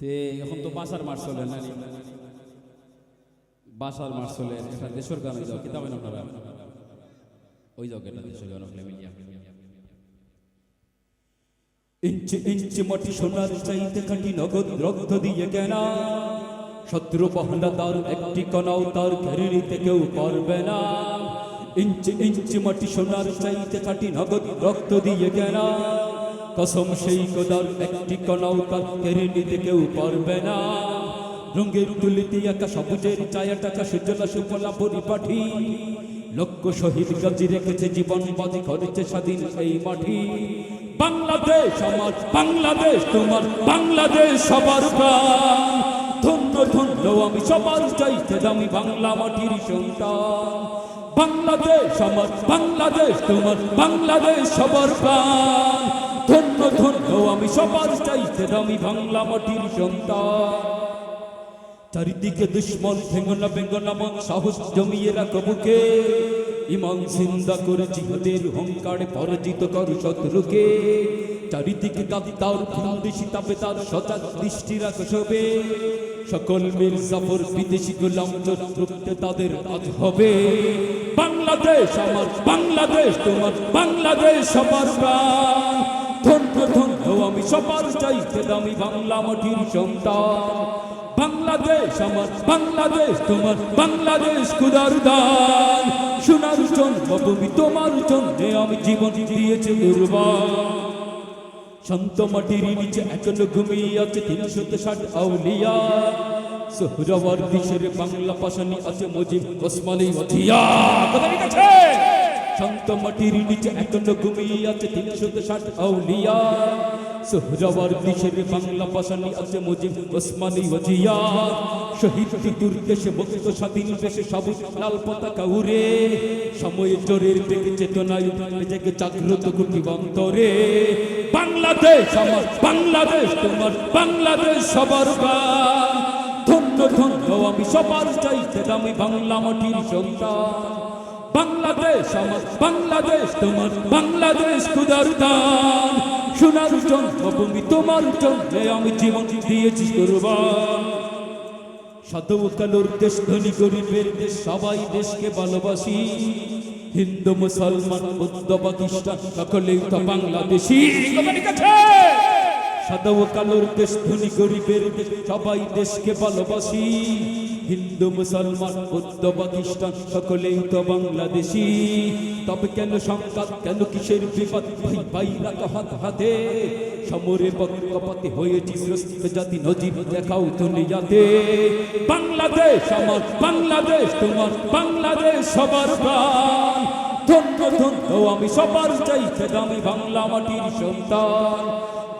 তে এখন তো বাসার মাস চলে? বাসার মাস চলে এটা দেশের গান যাও কিতাব আপনারা? ওই যাও এটা দেশের গান ইঞ্চি ইঞ্চি মাটি সোনার চাইতে খাঁটি নগদ রক্ত দিয়ে কেনা। শত্রু পাহাড়া তার একটি কণাও তার ঘেরে নিতে কেউ পারবে না। ইঞ্চি ইঞ্চি মাটি সোনার চাইতে খাঁটি নগদ রক্ত দিয়ে কেনা। কসম সেই কোদার একটি কণাও তার ঘেরে নিতে কেউ পারবে না। রঙের তুলিতে একা সবুজের ছায়া টাকা সুজলা সুফলা পরিপাঠি। লক্ষ শহীদ গাজি রেখেছে জীবন, বাজি করেছে স্বাধীন এই মাটি বাংলাদেশ আমার, বাংলাদেশ তোমার, বাংলাদেশ সবার প্রাণ। ধন্য ধন্য, আমি সবার চাইতে দামি বাংলা মাটির সন্তান। বাংলাদেশ আমার, বাংলাদেশ তোমার, বাংলাদেশ সবার প্রাণ। ধন্য আমি সবার চাইতে দামি বাংলা মাটির সন্তান, চারিদিকে দুশ্মন ভেঙ্গনা বেঙ্গনা মন, সাহস জমিয়ে রাখো বুকে। ইমান জিন্দা করে জিহাদের হংকারে পরাজিত করো শত্রুকে। চারিদিকে কাঁদার ভিনদেশি তাপে তার সজাগ দৃষ্টি রাখো সবে। সকল মীর জাফর বিদেশি গোলাম রুখতে তাদের আজ হবে। বাংলাদেশ আমার, বাংলাদেশ তোমার, বাংলাদেশ সবার প্রাণ। ধন্য ধন্য আমি সবার চাইতে দামি বাংলা মাটির সন্তান। বাংলাদেশ আমার, বাংলাদেশ তোমার, বাংলাদেশ কুদার দান। সোনার জন্মভূমি তোমার জন্যে আমি জীবন দিয়েছি কুরবান শান্ত মাটির নিচে এখনও ঘুমিয়ে আছে তিনশো ষাট আউলিয়া। সোহরাওয়ার দেশের বাংলা পাশানি আছে মুজিব ওসমানী মথিয়া। কথা ঠিক আছে? মাটির নিচে এখনও ঘুমিয়ে আছে, তিনশো ষাট আউলিয়া। সোহরাওয়ার দেশের বাংলা পাশানি আছে মুজিব ওসমানী মথিয়া শহীদ টিটুর দেশে মুক্ত স্বাধীন দেশে সবুজ লাল পতাকা উড়ে। সময় জোরের বেগে চেতনায় জেগে জাগ্রত কুটি বন্তরে বাংলাদেশ আমার, বাংলাদেশ তোমার, বাংলাদেশ সবার ধন্য ধন্য, আমি সবার চাইতে দামি বাংলা মাটির সন্তান। বাংলাদেশ, আমার বাংলাদেশ, তোমার বাংলাদেশ খুদার দান। সোনার জন্মভূমি, তোমার জন্য আমি জীবন দিয়েছি কুরবান। সাধু দেশ, ধনী গরিবের দেশ, সবাই দেশকে ভালোবাসি। হিন্দু, মুসলমান, বৌদ্ধ, পাকিস্তান, সকলেই তো বাংলাদেশি। সাধু কালোর দেশ, ধনী গরিবের দেশ, সবাই দেশকে ভালোবাসি। হিন্দু, মুসলমান, বৌদ্ধ পাকিস্তান সকলেই তো বাংলাদেশি। তবে কেন সংঘাত কেন কিসের বিপদ ভাই ভাই রাখো হাত হাতে। সমরে পক্ষপাতে হয়েছি স্রস্ত জাতি নজির দেখাও দুনিয়াতে বাংলাদেশ আমার, বাংলাদেশ তোমার, বাংলাদেশ সবার প্রাণ। ধন্য ধন্য, আমি সবার চাইতে দামি বাংলা মাটির সন্তান।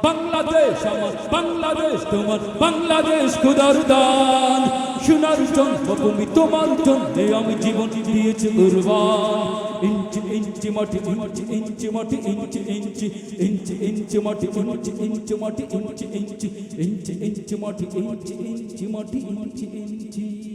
বাংলাদেশ আমার, বাংলাদেশ তোমার, বাংলাদেশ খুদার দান। সোনার জন্মভূমি তোমার জন্যে আমি জীবন দিয়েছি কুরবান। ইঞ্চি ইঞ্চি মাটি, ইঞ্চি ইঞ্চি মাটি, ইঞ্চি ইঞ্চি ইঞ্চি ইঞ্চি মাটি, ইঞ্চি ইঞ্চি মাটি, ইঞ্চি ইঞ্চি ইঞ্চি ইঞ্চি মাটি, ইঞ্চি ইঞ্চি মাটি, ইঞ্চি ইঞ্চি।